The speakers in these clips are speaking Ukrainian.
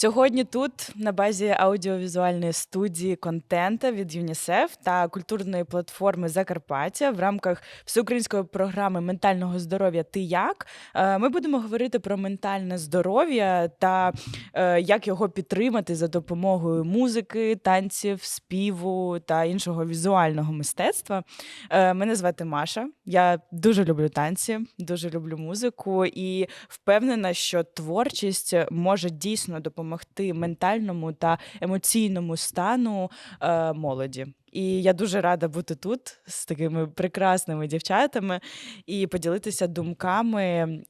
Сьогодні тут на базі аудіовізуальної студії контента від ЮНІСЕФ та культурної платформи Закарпаття в рамках всеукраїнської програми ментального здоров'я Ти як е, ми будемо говорити про ментальне здоров'я та е, як його підтримати за допомогою музики, танців, співу та іншого візуального мистецтва. Е, Мене звати Маша. Я дуже люблю танці, дуже люблю музику і впевнена, що творчість може дійсно допомогти ментальному та емоційному стану е, молоді. І я дуже рада бути тут з такими прекрасними дівчатами і поділитися думками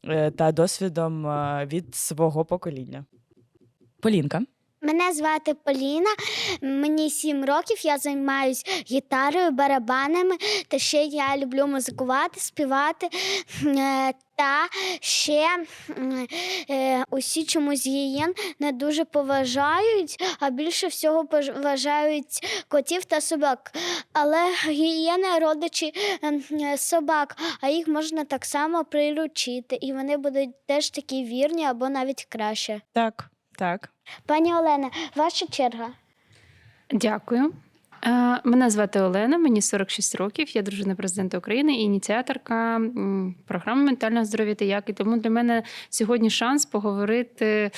е, та досвідом е, від свого покоління. Полінка. Мене звати Поліна, мені сім років, я займаюся гітарою, барабанами, та ще я люблю музикувати, співати. Та ще е, усі чомусь гієн не дуже поважають, а більше всього поважають котів та собак. Але гієни родичі ем, е, собак, а їх можна так само приручити, і вони будуть теж такі вірні або навіть краще. Так, так. Пані Олена, ваша черга. Дякую. Е, Мене звати Олена, мені 46 років. Я дружина президента України ініціаторка програми ментального здоров'я та як. І тому для мене сьогодні шанс поговорити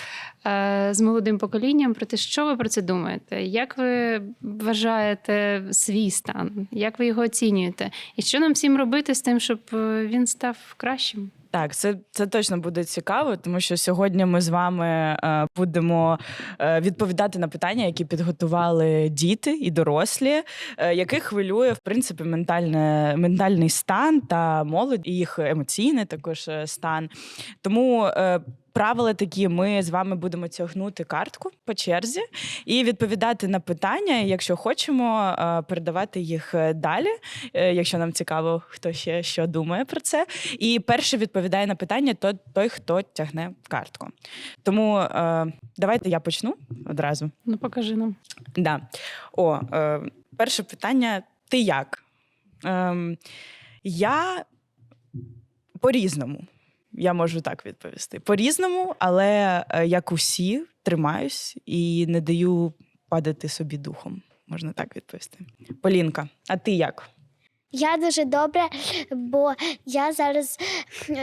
е, з молодим поколінням про те, що ви про це думаєте, як ви вважаєте свій стан, як ви його оцінюєте, і що нам всім робити з тим, щоб е, він став кращим. Так, це, це точно буде цікаво, тому що сьогодні ми з вами е, будемо е, відповідати на питання, які підготували діти і дорослі, е, яких хвилює в принципі ментальне, ментальний стан та молодь, і їх емоційний також стан. Тому правила такі: ми з вами будемо тягнути картку по черзі і відповідати на питання, якщо хочемо, е, передавати їх е, далі, е, якщо нам цікаво, хто ще що думає про це. І перший відповідає на питання то той, хто тягне картку. Тому давайте я почну одразу. Ну, покажи нам. Да. О, перше питання: ти як? Ем, я по-різному. Я можу так відповісти. По-різному, але е, як усі, тримаюсь і не даю падати собі духом. Можна так відповісти. Полінка, а ти як? Я дуже добре, бо я зараз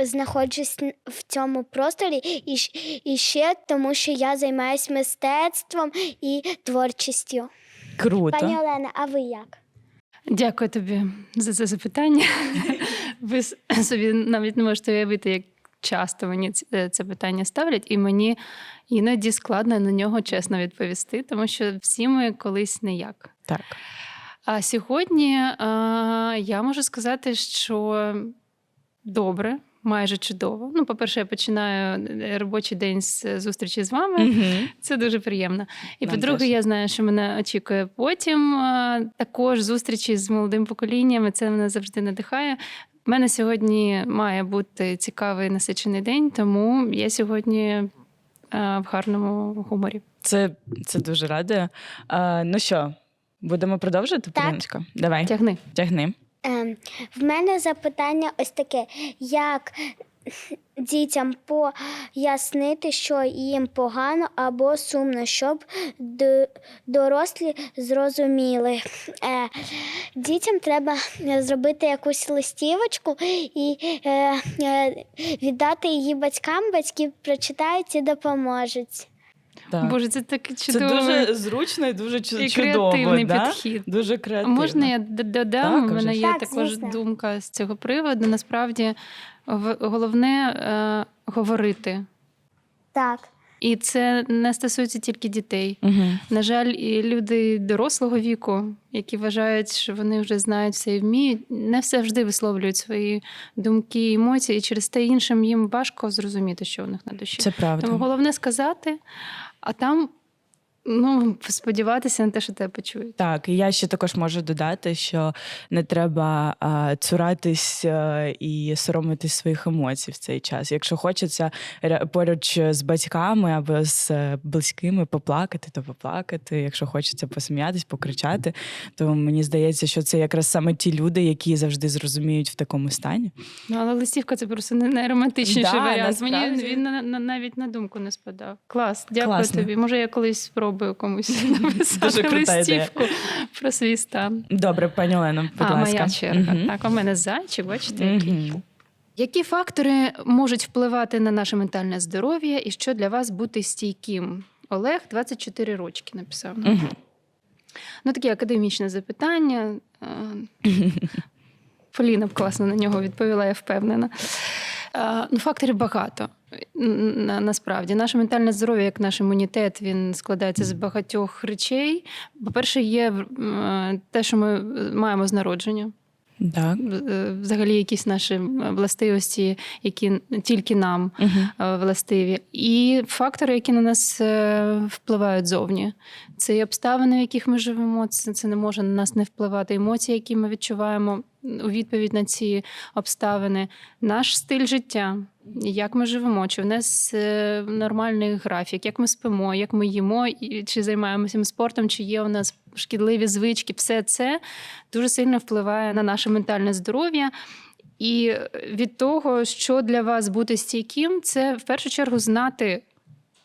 знаходжусь в цьому просторі і, і ще тому, що я займаюся мистецтвом і творчістю. Круто. Пані Олена, а ви як? Дякую тобі за це запитання. Ви собі навіть не можете уявити, як часто мені е, це питання ставлять, і мені іноді складно на нього чесно відповісти, тому що всі ми колись не як. Так. А сьогодні е, я можу сказати, що добре. Майже чудово. Ну, по-перше, я починаю е, робочий день з зустрічі з вами. Угу. Це дуже приємно. І Нам по-друге, теж. я знаю, що мене очікує потім. Також зустрічі з молодим поколінням. Це мене завжди надихає. У мене сьогодні має бути цікавий насичений день, тому я сьогодні а, в гарному гуморі. Це, це дуже радує. А, ну що, будемо продовжувати, Так. Поліночка? Давай, Тягни. тягни. Ем, в мене запитання ось таке: як дітям пояснити, що їм погано або сумно, щоб дорослі зрозуміли. Е, дітям треба зробити якусь листівочку і е, е, віддати її батькам. Батьки прочитають і допоможуть. Так. Боже, це таке Це дуже зручно і дуже чу- і чудово. креативний да? підхід. Дуже А креативно. Можна я додам? Так, У мене є Так, також звісно. думка з цього приводу. Насправді головне е, говорити. Так. І це не стосується тільки дітей. Угу. На жаль, і люди дорослого віку, які вважають, що вони вже знають все і вміють, не завжди висловлюють свої думки і емоції, і через те іншим їм важко зрозуміти, що у них на душі. Це правда. Тому головне сказати, а там Ну, сподіватися на те, що тебе почують. Так, і я ще також можу додати, що не треба а, цуратись а, і соромитись своїх емоцій в цей час. Якщо хочеться поруч з батьками або з е, близькими поплакати, то поплакати. Якщо хочеться посміятись, покричати, то мені здається, що це якраз саме ті люди, які завжди зрозуміють в такому стані. Ну, але листівка це просто не найромантичніший Да, варіант. Мені він на, на- навіть на думку не спадав. Клас, дякую Класно. тобі. Може, я колись спробую комусь написати Дуже ідея. листівку про свій стан. Добре, пані Олено, будь а, ласка. моя черга. Мгм. Так, у мене зайчик, бачите, який. Мгм. Які фактори можуть впливати на наше ментальне здоров'я і що для вас бути стійким? Олег 24 рочки написав. Мгм. Ну, таке академічне запитання. Е, Поліна б класно на нього відповіла, я впевнена. Е, Ну, факторів багато. Насправді, наше ментальне здоров'я, як наш імунітет, він складається з багатьох речей. По-перше, є е, те, що ми маємо з народження. Так. Е, Взагалі, якісь наші е, властивості, які тільки нам Мгм. е, властиві, і фактори, які на нас е, впливають зовні. Це і обставини, в яких ми живемо. Це, це не може на нас не впливати. Емоції, які ми відчуваємо у відповідь на ці обставини, наш стиль життя. Як ми живемо, чи в нас е, нормальний графік, як ми спимо, як ми їмо, чи займаємося спортом, чи є у нас шкідливі звички, все це дуже сильно впливає на наше ментальне здоров'я. І від того, що для вас бути стійким, це в першу чергу знати,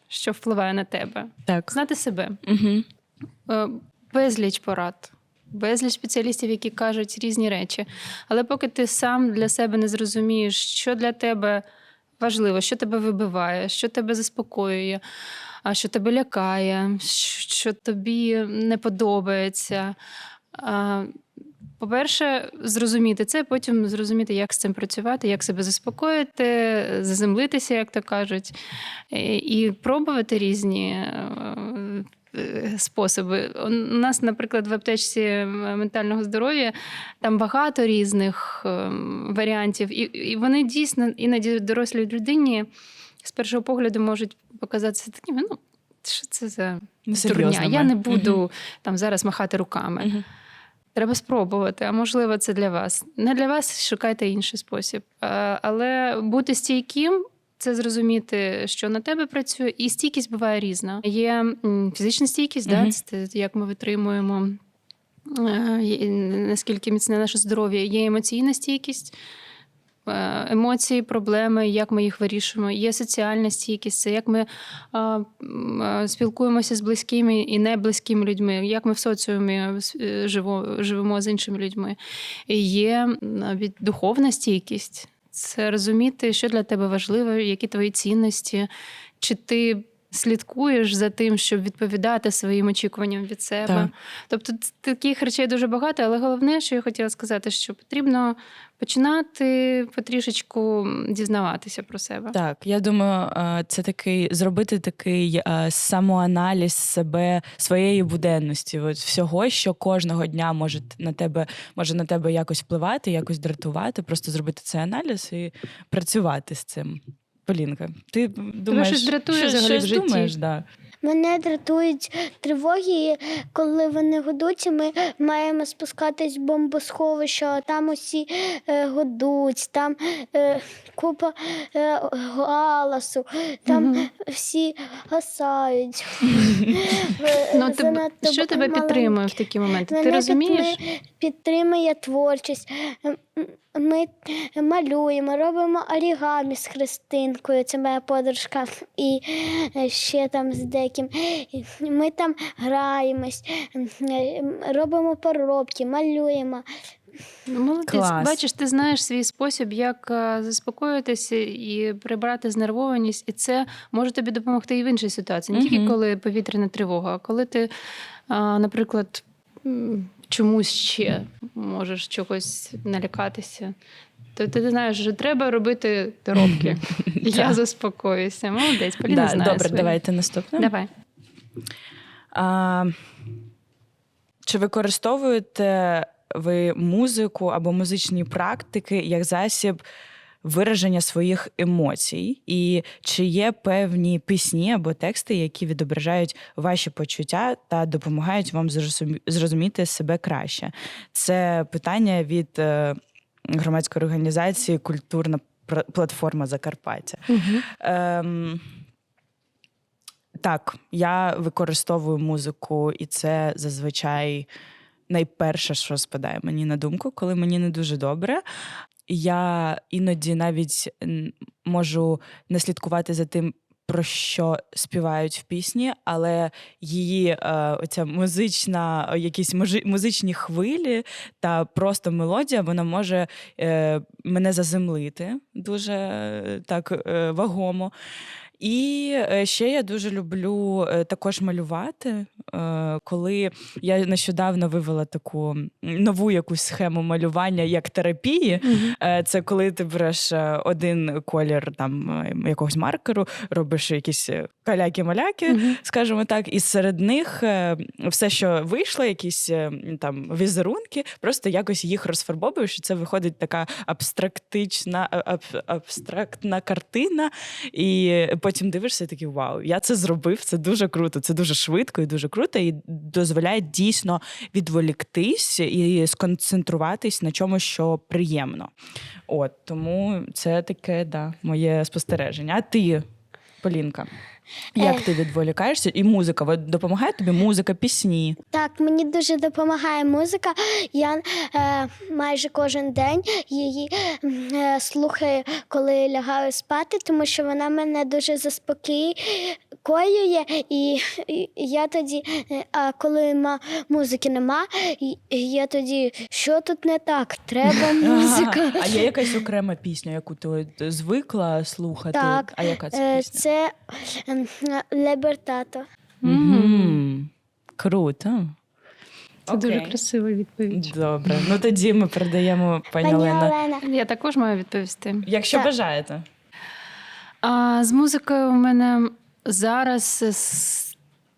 що впливає на тебе, Так. знати себе. Е, Безліч порад, безліч спеціалістів, які кажуть різні речі. Але поки ти сам для себе не зрозумієш, що для тебе важливо, що тебе вибиває, що тебе заспокоює, а що тебе лякає, що тобі не подобається. По-перше, зрозуміти це, потім зрозуміти, як з цим працювати, як себе заспокоїти, заземлитися, як то кажуть, і- пробувати різні е, способи. У нас, наприклад, в аптечці ментального здоров'я там багато різних е, варіантів, і, і вони дійсно іноді дорослій людині з першого погляду можуть показатися такими, ну. Що це за дурня? Я не буду Мгм. там зараз махати руками. Мгм. Треба спробувати, а можливо, це для вас. Не для вас шукайте інший спосіб. Але бути стійким. Це зрозуміти, що на тебе працює, і стійкість буває різна. Є фізична стійкість, да, це як ми витримуємо, е, наскільки міцне наше здоров'я. Є емоційна стійкість, е, емоції, проблеми, як ми їх вирішуємо. Є соціальна стійкість, це як ми е, спілкуємося з близькими і неблизькими людьми, як ми в соціумі живемо з іншими людьми. Є навіть духовна стійкість. Це розуміти, що для тебе важливо, які твої цінності, чи ти слідкуєш за тим, щоб відповідати своїм очікуванням від себе. Так. Тобто таких речей дуже багато, але головне, що я хотіла сказати, що потрібно починати потрішечку дізнаватися про себе. Так, я думаю, це такий зробити такий самоаналіз себе своєї буденності, от всього, що кожного дня може на тебе може на тебе якось впливати, якось дратувати. Просто зробити цей аналіз і працювати з цим. Полінка, ти думаєш, щось дратує що- взагалі щось в житті? думаєш, да. Мене дратують тривоги, коли вони годуться, ми маємо спускатись в бомбосховище, а там усі е, годуть, там е, купа е, галасу, там Мгм. всі гасають. Ну, ти, що тебе підтримує в такі моменти? Мене Ти розумієш? підтримує творчість. Ми малюємо, робимо орігамі з Христинкою, це моя подружка, і е, ще там з деяким. Ми там граємось, робимо поробки, малюємо. Ну, Молодець. Клас. Бачиш, ти знаєш свій спосіб, як е, заспокоїтися і прибрати знервованість, і це може тобі допомогти і в іншій ситуації. Не тільки коли повітряна тривога, а коли ти, наприклад, чомусь ще можеш чогось налякатися. То ти знаєш, що треба робити доробки. Я заспокоюся. Молодець, Поліна Да, знає Добре, свої. давайте наступне. Давай. А, чи використовуєте ви музику або музичні практики як засіб вираження своїх емоцій, і чи є певні пісні або тексти, які відображають ваші почуття та допомагають вам зрозуміти себе краще? Це питання від е, громадської організації Культурна платформа Закарпаття. Ем, так, я використовую музику, і це зазвичай найперше, що спадає мені на думку, коли мені не дуже добре. Я іноді навіть можу не слідкувати за тим, про що співають в пісні, але її е, оця музична, якісь музичні хвилі та просто мелодія, вона може е, мене заземлити дуже е, так е, вагомо. І е, ще я дуже люблю е, також малювати. Е, Коли я нещодавно вивела таку нову якусь схему малювання як терапії, Е, Це коли ти береш один колір там якогось маркеру, робиш якісь каляки-маляки, скажімо так, і серед них все, що вийшло, якісь там візерунки, просто якось їх розфарбовуєш, і це виходить така абстрактична, аб- абстрактна картина. І потім дивишся, і такий вау, я це зробив. Це дуже круто, це дуже швидко і дуже круто, і дозволяє дійсно відволіктись і сконцентруватись на чомусь, що приємно. От тому це таке да, моє спостереження. А ти, Полінка, як ти відволікаєшся? І музика допомагає тобі музика, пісні? Так, мені дуже допомагає музика. Я е, майже кожен день її м, е, слухаю, коли лягаю спати, тому що вона мене дуже заспокоює. І, і я тоді, е, а коли ма, музики нема, і- і я тоді, що тут не так? Треба музика. А є якась окрема пісня, яку ти от звикла слухати? Так, А яка це Е, пісня? Це Лебертато. Мгм. Круто. Це дуже Окей. красива відповідь. Добре. Ну тоді ми передаємо пані, Пані Олена. Олена. Я також маю відповісти. Якщо Так. бажаєте. А з музикою у мене зараз с-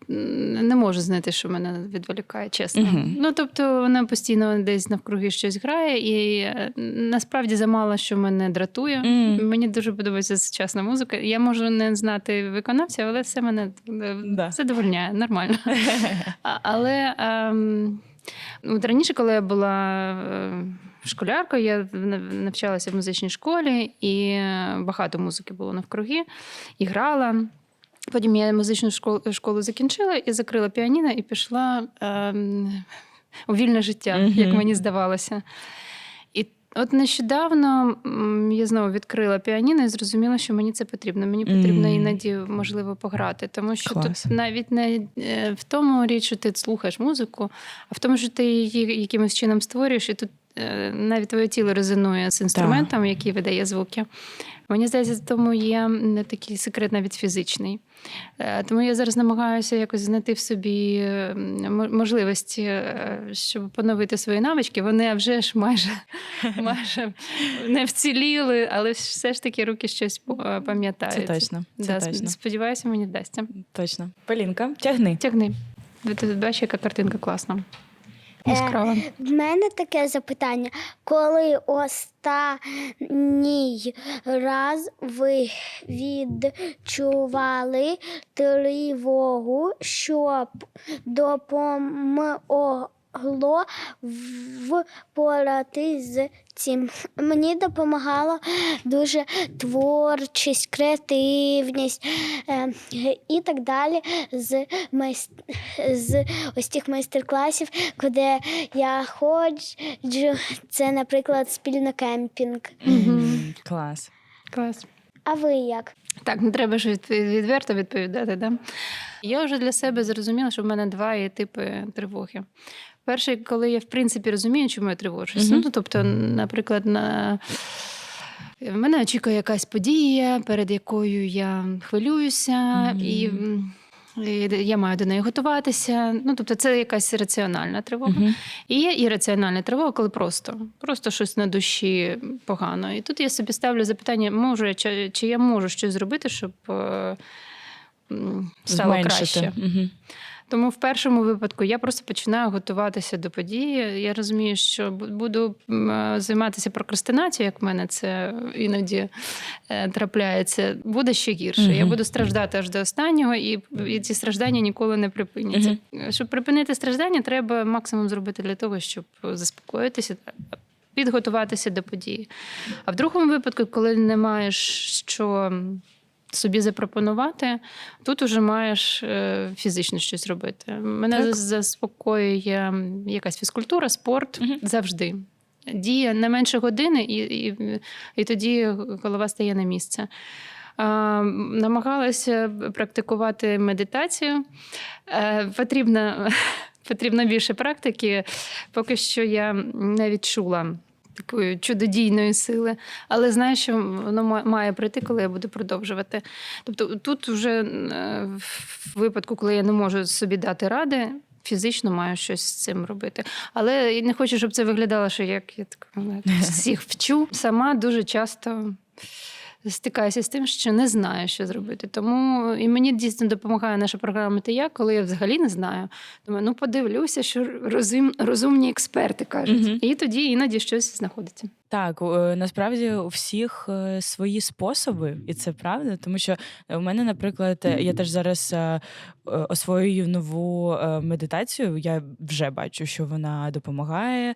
не можу знайти, що мене відволікає, чесно. Мгм. Ну тобто вона постійно десь навкруги щось грає, і е, насправді замало, що мене дратує. Мгм. Мені дуже подобається сучасна музика. Я можу не знати виконавця, але все мене е, Да. задовольняє, нормально. Але ем, от раніше, коли я була е, школяркою, я навчалася в музичній школі, і е, багато музики було навкруги, і грала. Потім я музичну школу, школу закінчила і закрила піаніно і пішла ем, у вільне життя, Мгм. як мені здавалося. І от нещодавно я знову відкрила піаніно і зрозуміла, що мені це потрібно. Мені потрібно Мгм. іноді можливо пограти, тому що Клас. тут навіть не е, в тому річ, що ти слухаєш музику, а в тому, що ти її якимось чином створюєш, і тут е, навіть твоє тіло резонує з інструментом, який видає звуки. Мені здається, тому є м, такий секрет навіть фізичний. Е, Тому я зараз намагаюся якось знайти в собі можливості, е, щоб поновити свої навички. Вони вже ж майже, майже не вціліли, але все ж таки руки щось е, пам'ятають. Це точно. Це Да, точно. Сподіваюся, мені вдасться. Точно. Полінка, тягни. Тягни. Ви тут яка картинка класна. Е, Яскрава. В мене таке запитання. Коли останній раз ви відчували тривогу, щоб допомогло впоратись з цим? Мені допомагало дуже творчість, креативність е, і так далі з, з ось тих майстер-класів, куди я ходжу. Це, наприклад, спільно кемпінг. Клас. Клас. А ви як? Так, не треба ж відверто відповідати. Да? Я вже для себе зрозуміла, що в мене два є типи тривоги. Перший, коли я в принципі розумію, чому я тривожусь. Мгм. Ну, тобто, наприклад, на... мене очікує якась подія, перед якою я хвилююся, Мгм. і, і я маю до неї готуватися. Ну, тобто, це якась раціональна тривога. Мгм. І є ірраціональна тривога, коли просто, просто щось на душі погано. І тут я собі ставлю запитання: можу я чи, чи я можу щось зробити, щоб е, стало Зменшити. краще. Мгм. Тому в першому випадку я просто починаю готуватися до події. Я розумію, що буду е, займатися прокрастинацією, як в мене це іноді е, трапляється. Буде ще гірше. Я буду страждати аж до останнього, і, і ці страждання ніколи не припиняться. Щоб припинити страждання, треба максимум зробити для того, щоб заспокоїтися. Підготуватися до події. А в другому випадку, коли не маєш що собі запропонувати, тут уже маєш е, фізично щось робити. Мене Так. заспокоює якась фізкультура, спорт Мгм. завжди. Діє не менше години, і, і, і тоді голова стає на місце. Намагалася практикувати медитацію. Е, потрібно, потрібно більше практики. Поки що я не відчула такої чудодійної сили, але знаю, що воно має прийти, коли я буду продовжувати. Тобто, тут вже е, в випадку, коли я не можу собі дати ради. Фізично маю щось з цим робити. Але я не хочу, щоб це виглядало, що як я так всіх вчу. Сама дуже часто стикаюся з тим, що не знаю, що зробити. Тому і мені дійсно допомагає наша програма «Ти як», коли я взагалі не знаю. Думаю, ну подивлюся, що розум, розумні експерти кажуть. Мгм. І тоді іноді щось знаходиться. Так, е, насправді у всіх е, свої способи, і це правда. Тому що у мене, наприклад, е, я теж зараз е, е, освоюю нову е, медитацію. Я вже бачу, що вона допомагає.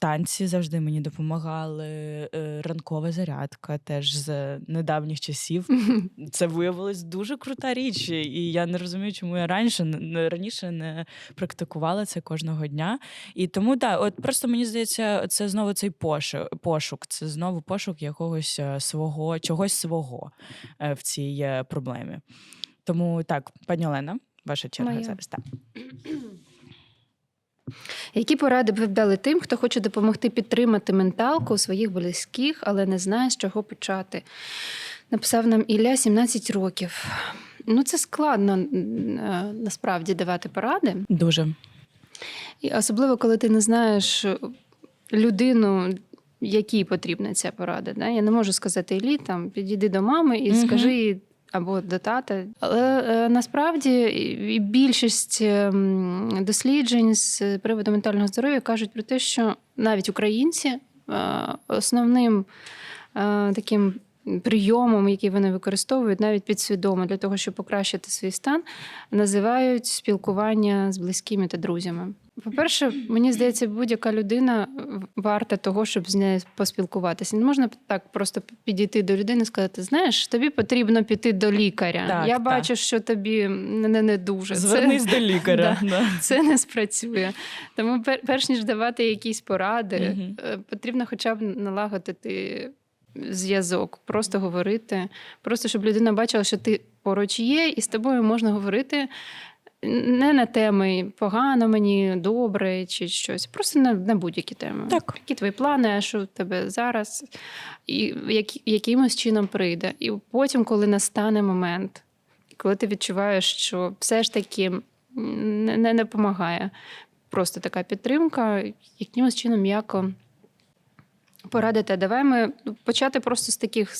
Танці завжди мені допомагали. е, Ранкова зарядка теж з недавніх часів. Це виявилось дуже крута річ, і я не розумію, чому я раніше не раніше не практикувала це кожного дня. І тому так, от просто мені здається, це знову цей пошук, це знову пошук якогось е, свого, чогось свого е, в цій проблемі. Тому так, пані Олена, ваша черга Моя. зараз. Так. Які поради б ви дали тим, хто хоче допомогти підтримати менталку своїх близьких, але не знає, з чого почати? Написав нам Ілля 17 років. Ну, це складно е, насправді давати поради. Дуже. І особливо, коли ти не знаєш людину, якій потрібна ця порада. Да? Я не можу сказати Іллі, там, підійди до мами і Мгм. скажи їй або дотата. Але е, насправді більшість ем, досліджень з приводу ментального здоров'я кажуть про те, що навіть українці е, основним е, таким. Прийомом, який вони використовують навіть підсвідомо для того, щоб покращити свій стан, називають спілкування з близькими та друзями. По-перше, мені здається, будь-яка людина варта того, щоб з нею поспілкуватися. Не можна так просто підійти до людини і сказати: знаєш, тобі потрібно піти до лікаря. Так, Я так. бачу, що тобі не, не, дуже. Це- Звернись до лікаря. Да. Да. це не спрацює. Тому пер- перш ніж давати якісь поради, е, потрібно хоча б налагодити зв'язок, просто говорити, просто щоб людина бачила, що ти поруч є, і з тобою можна говорити. Не на теми погано мені, добре чи щось, просто на, на будь-які теми. Так. Які твої плани, а що в тебе зараз, і як, якимось чином прийде. І потім, коли настане момент, коли ти відчуваєш, що все ж таки не, не, не допомагає. Просто така підтримка, якимось чином м'яко порадити. Давай ми почати просто з таких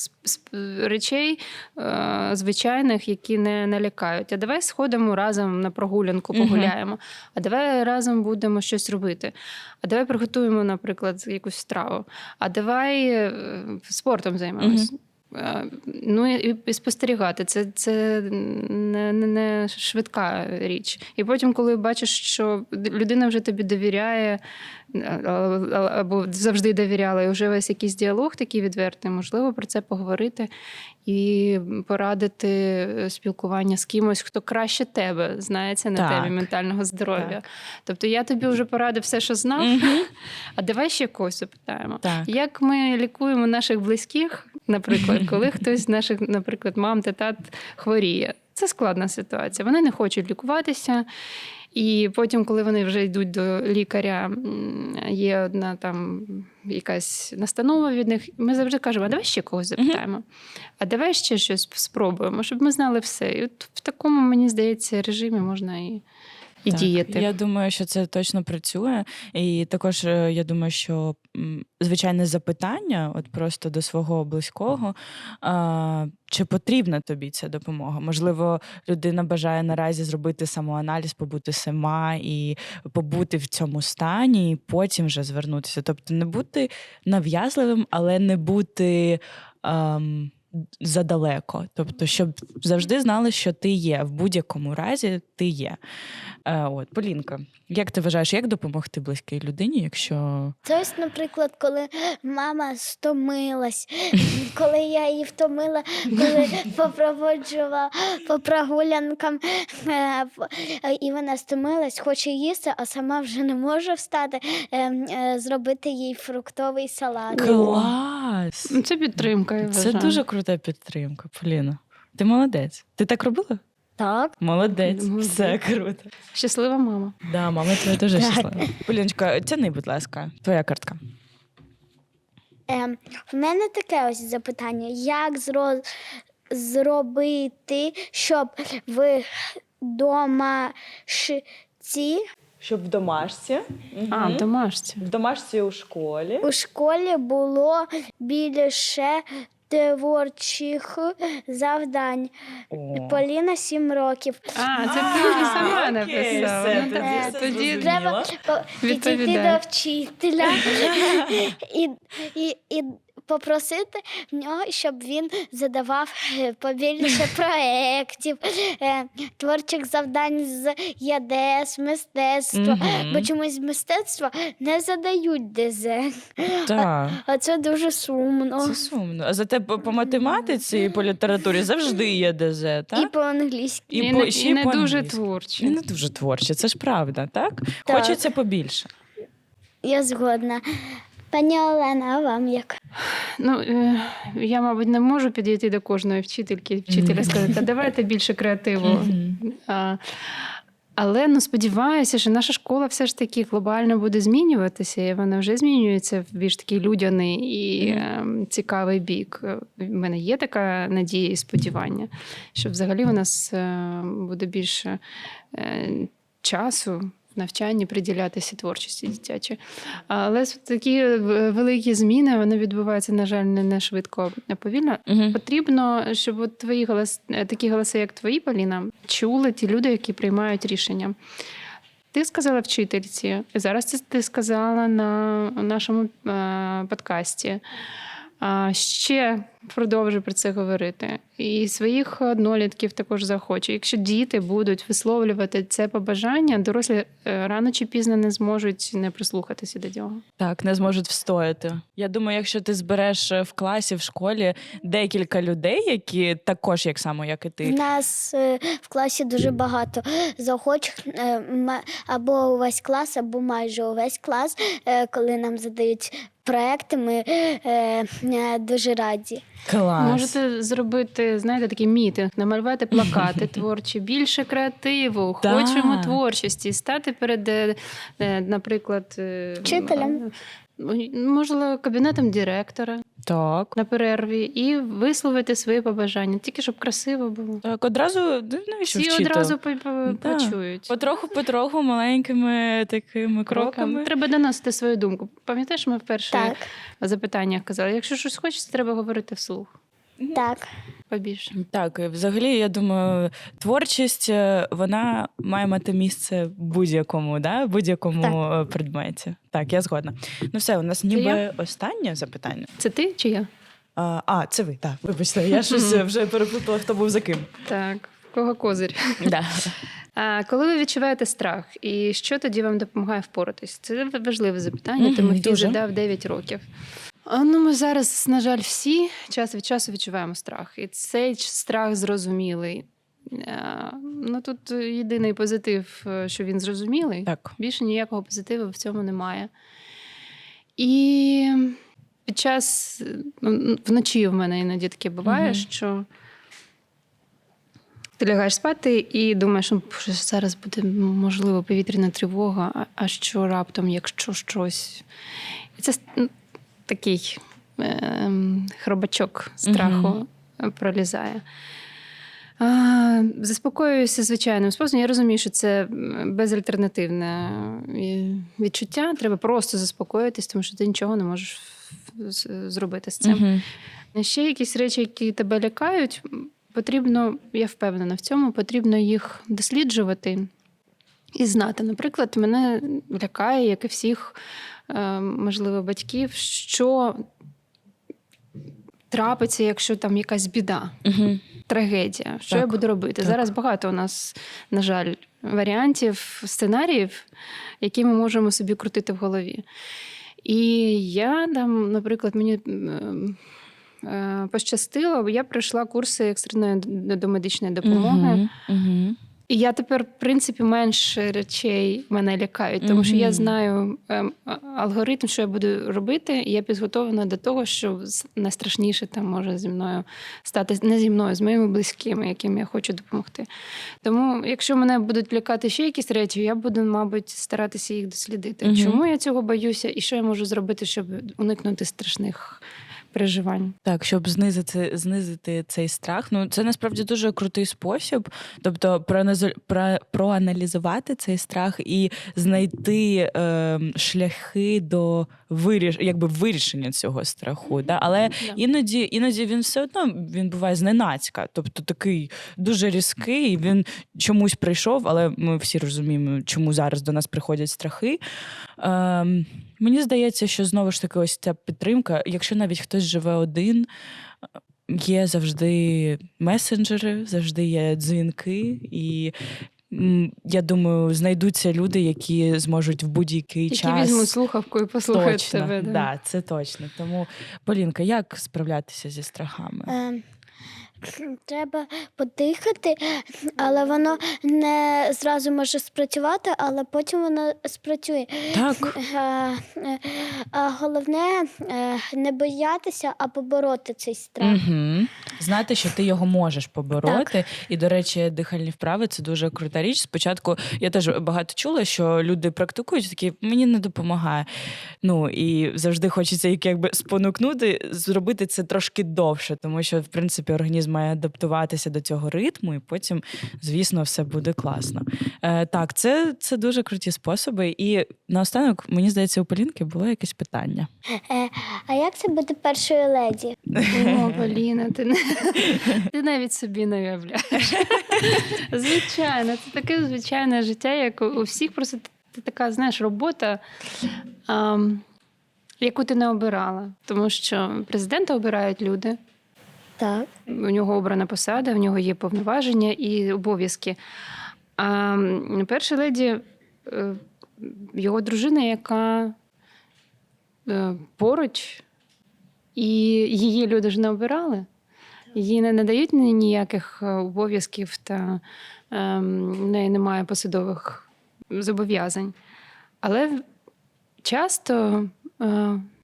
речей е, звичайних, які не налякають. А давай сходимо разом на прогулянку, погуляємо. А давай разом будемо щось робити. А давай приготуємо, наприклад, якусь страву. А давай е, спортом займемось. Е, Ну і, спостерігати. Це, це не, не, не швидка річ. І потім, коли бачиш, що людина вже тобі довіряє, або завжди довіряла, і вже весь якийсь діалог такий відвертий, можливо, про це поговорити і порадити спілкування з кимось, хто краще тебе знається на Так. темі ментального здоров'я. Так. Тобто я тобі вже порадив все, що знав, Мгм. а давай ще когось запитаємо. Так. Як ми лікуємо наших близьких, наприклад, коли хтось з наших, наприклад, мам та тат хворіє? Це складна ситуація. Вони не хочуть лікуватися. І потім, коли вони вже йдуть до лікаря, є одна там якась настанова від них. Ми завжди кажемо, а давай ще когось запитаємо, а давай ще щось спробуємо, щоб ми знали все. І от в такому, мені здається, режимі можна і і Так, діяти. Я думаю, що це точно працює. І також е, я думаю, що звичайне запитання, от просто до свого близького, а, чи потрібна тобі ця допомога? Можливо, людина бажає наразі зробити самоаналіз, побути сама і побути в цьому стані, і потім вже звернутися. Тобто не бути нав'язливим, але не бути. ам, Задалеко, тобто, щоб завжди знали, що ти є в будь-якому разі, ти є. Е, от, Полінка, як ти вважаєш, як допомогти близькій людині, якщо Це ось, наприклад, коли мама стомилась, коли я її втомила, коли попроводжувала по прогулянкам, е, і вона стомилась, хоче їсти, а сама вже не може встати, е, е, зробити їй фруктовий салат. клас! Ну, Це підтримка. Я Це дуже крута підтримка, Поліна. Ти молодець. Ти так робила? Так. Молодець, Молодець. все круто. щаслива мама. Да, мама твоя Так. щаслива. Поліночка, тяни, будь ласка, твоя картка. Е, в мене таке ось запитання: як зро... зробити, щоб в домашці Щоб в домашці. А, в домашці. В домашці у школі. у школі було більше творчих завдань. Поліна сім років. А, це ти сама написала. Ну, так, тоді Треба по- підійти до вчителя і, і, і попросити в нього, щоб він задавав е, побільше проєктів, е, творчих завдань з ЄДС, мистецтва. Бо чомусь мистецтво не задають ДЗ. Так. А це дуже сумно. Це сумно. А зате по, по математиці і по літературі завжди є ДЗ, І так? по-англійськи. І, по- не, ще і не по дуже англійськи. творчі. І не дуже творче, це ж правда, так? Так. Хочеться побільше. Я згодна. Пані Олена, а вам як? Ну, е, я, мабуть, не можу підійти до кожної вчительки, вчителя сказати, «Та давайте більше креативу. А, але ну, сподіваюся, що наша школа все ж таки глобально буде змінюватися, і вона вже змінюється в більш такий людяний і е, цікавий бік. У мене є така надія і сподівання, що взагалі у нас е, буде більше е, часу. В Навчанні приділятися творчості дитячій. Але такі великі зміни вони відбуваються, на жаль, не, швидко, а повільно. Мгм. Потрібно, щоб от твої голос, е, такі голоси, як твої, Поліна, чули ті люди, які приймають рішення. Ти сказала вчительці, зараз ти сказала на нашому е, подкасті. А ще продовжуй про це говорити. І своїх однолітків також захочу. Якщо діти будуть висловлювати це побажання, дорослі е, рано чи пізно не зможуть не прислухатися до цього. Так, не зможуть встояти. Я думаю, якщо ти збереш е, в класі, в школі декілька людей, які також, як само, як і ти, нас е, в класі дуже багато заохочих е, або увесь клас, або майже увесь клас, коли нам задають проекти, ми е, е, дуже раді. клас. Можете зробити, знаєте, такий мітинг, намалювати плакати творчі, більше креативу, хочемо творчості, стати перед, е, е, наприклад, е, Вчителем. Можливо, кабінетом директора Так. на перерві і висловити свої побажання, тільки щоб красиво було. Так, одразу ну, навіщо Всі вчити? одразу по- по- Да. почують. Потроху, потроху, маленькими такими кроками. Треба доносити свою думку. Пам'ятаєш, ми в перших запитаннях казали, якщо щось хочеться, треба говорити вслух. так. Побільше. Так, взагалі, я думаю, творчість е, вона має мати місце будь-якому, да? будь-якому е, предметі. Так, я згодна. Ну все, у нас ніби останнє запитання. Це ти чи я? А, а, це ви, так. Вибачте, я щось е, вже переплутала, хто був за ким. Так, кого козир? Да. А коли ви відчуваєте страх, і що тоді вам допомагає впоратись? Це важливе запитання. Тимофій дуже. задав 9 років. Ну, ми зараз, на жаль, всі час від часу відчуваємо страх. І цей страх зрозумілий. Е, Ну тут єдиний позитив, е, що він зрозумілий. Так. Більше ніякого позитиву в цьому немає. І під час ну, вночі в мене іноді таке буває, Мгм. що ти лягаєш спати і думаєш, ну, що зараз буде можливо повітряна тривога, а- а що раптом, якщо щось. І це ну, такий ем, хробачок страху пролізає. А, заспокоююся звичайним способом. Я розумію, що це безальтернативне е, відчуття. Треба просто заспокоїтись, тому що ти нічого не можеш зробити з цим. Мгм. Ще якісь речі, які тебе лякають, потрібно, я впевнена в цьому, потрібно їх досліджувати і знати. Наприклад, мене лякає, як і всіх, е, можливо, батьків, що трапиться, якщо там якась біда, Мгм. трагедія. Що Так, я буду робити? так. Зараз багато у нас, на жаль, варіантів, сценаріїв, які ми можемо собі крутити в голові. І я там, наприклад, мені е, пощастило, бо я пройшла курси екстреної домедичної допомоги. Мгм. Мгм. І я тепер, в принципі, менше речей мене лякають, тому що я знаю ем, алгоритм, що я буду робити, і я підготовлена до того, що найстрашніше там може зі мною стати не зі мною, з моїми близькими, яким я хочу допомогти. Тому, якщо мене будуть лякати ще якісь речі, я буду, мабуть, старатися їх дослідити. Чому я цього боюся, і що я можу зробити, щоб уникнути страшних переживань? Так, щоб знизити, знизити цей страх. Ну, це насправді дуже крутий спосіб. Тобто, про, проаналізувати цей страх і знайти е, шляхи до виріш, якби вирішення цього страху. Да? Але Да. іноді, іноді він все одно він буває зненацька. Тобто такий дуже різкий, він чомусь прийшов, але ми всі розуміємо, чому зараз до нас приходять страхи. Ем, мені здається, що знову ж таки, ось ця підтримка, якщо навіть хтось живе один. Є завжди месенджери, завжди є дзвінки, і я думаю, знайдуться люди, які зможуть в будь-який Які час візьмуть слухавку і послухають точно, тебе. да. це точно. Тому, Полінка, як справлятися зі страхами? Е, Треба подихати, але воно не зразу може спрацювати, але потім воно спрацює. Так, Е, е, А головне е, не боятися, а побороти цей страх. Угу. Знати, що ти його можеш побороти. І, до речі, дихальні вправи це дуже крута річ. Спочатку я теж багато чула, що люди практикують такі, мені не допомагає. Ну і завжди хочеться їх якби спонукнути, зробити це трошки довше, тому що в принципі організм має адаптуватися до цього ритму, і потім, звісно, все буде класно. Е, так, це, це дуже круті способи. І наостанок, мені здається, у Полінки було якесь питання. Е, А як це бути першою леді? О, Поліна, ти, не- ти навіть собі не уявляєш. Звичайно, це таке звичайне життя, як у- всіх, просто т- т- така, знаєш, робота, ам, яку ти не обирала. Тому що президента обирають люди, Так. у нього обрана посада, в нього є повноваження і обов'язки. А перша леді е, його дружина, яка е, поруч, і її люди ж не обирали. Їй не надають ніяких е, обов'язків та в неї немає посадових зобов'язань. Але часто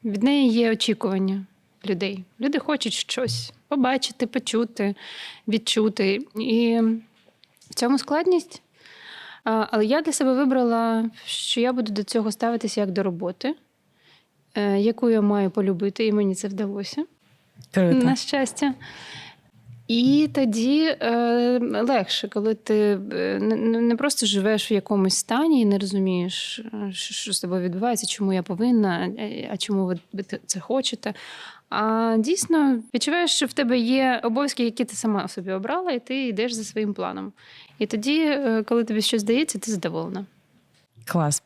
від неї є очікування людей. Люди хочуть щось побачити, почути, відчути. І в цьому складність. Але я для себе вибрала, що я буду до цього ставитися як до роботи, е, яку я маю полюбити, і мені це вдалося Круто. на щастя. І тоді е, легше, коли ти е, не, просто живеш в якомусь стані і не розумієш, е, що, з тобою відбувається, чому я повинна, е, а чому ви, це хочете. А дійсно відчуваєш, що в тебе є обов'язки, які ти сама собі обрала, і ти йдеш за своїм планом. І тоді, коли тобі щось здається, ти задоволена. Клас.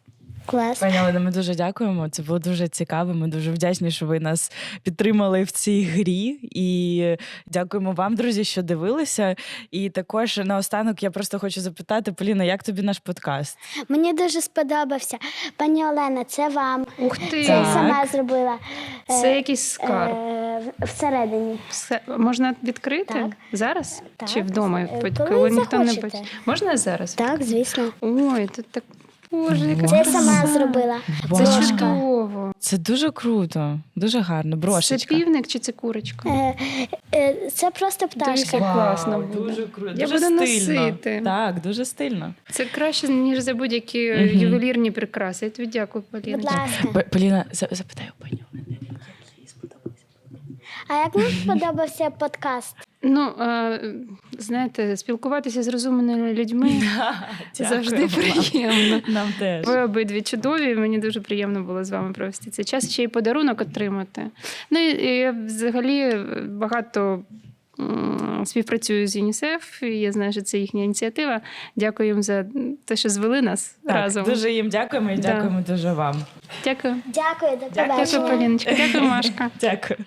Клас. Пані Олено, ми дуже дякуємо. Це було дуже цікаво. Ми дуже вдячні, що ви нас підтримали в цій грі. І дякуємо вам, друзі, що дивилися. І також наостанок я просто хочу запитати, Поліна, як тобі наш подкаст? Мені дуже сподобався. Пані Олена, це вам. Ух ти! Це Так. сама зробила. е, Це якийсь скарб. е, в- всередині. Все можна відкрити Так. зараз Так. чи вдома, Е, коли, коли ніхто не захочете. бачить? Можна зараз? Так, звісно. Ой, тут так боже, яка Це сама зробила. Це Вау. чудово. Це дуже круто, дуже гарно. Це Брошечка. півник чи це курочка? Е, е, Це просто пташка. Дивися, класно буде. Дуже круто. Я дуже буду стильно. носити. Так, дуже стильно. Це краще, ніж за будь-які Мгм. ювелірні прикраси. Я тобі дякую, Поліна. Будь ласка. П- Поліна, за- запитай у пані Олени, як їй сподобалося. А як вам сподобався подкаст? Ну, е, знаєте, спілкуватися з розумними людьми завжди приємно. Нам теж. Ви обидві чудові. Мені дуже приємно було з вами провести цей час. Ще й подарунок отримати. Ну і я взагалі багато співпрацюю з ЮНІСЕФ. і Я знаю, що це їхня ініціатива. Дякую їм за те, що звели нас Так, разом. Дуже їм дякуємо і Да. дякуємо дуже вам. Дякую. Дякую, до Дякую, Дякую, побачення. Поліночка. Дякую, Машка. Дякую.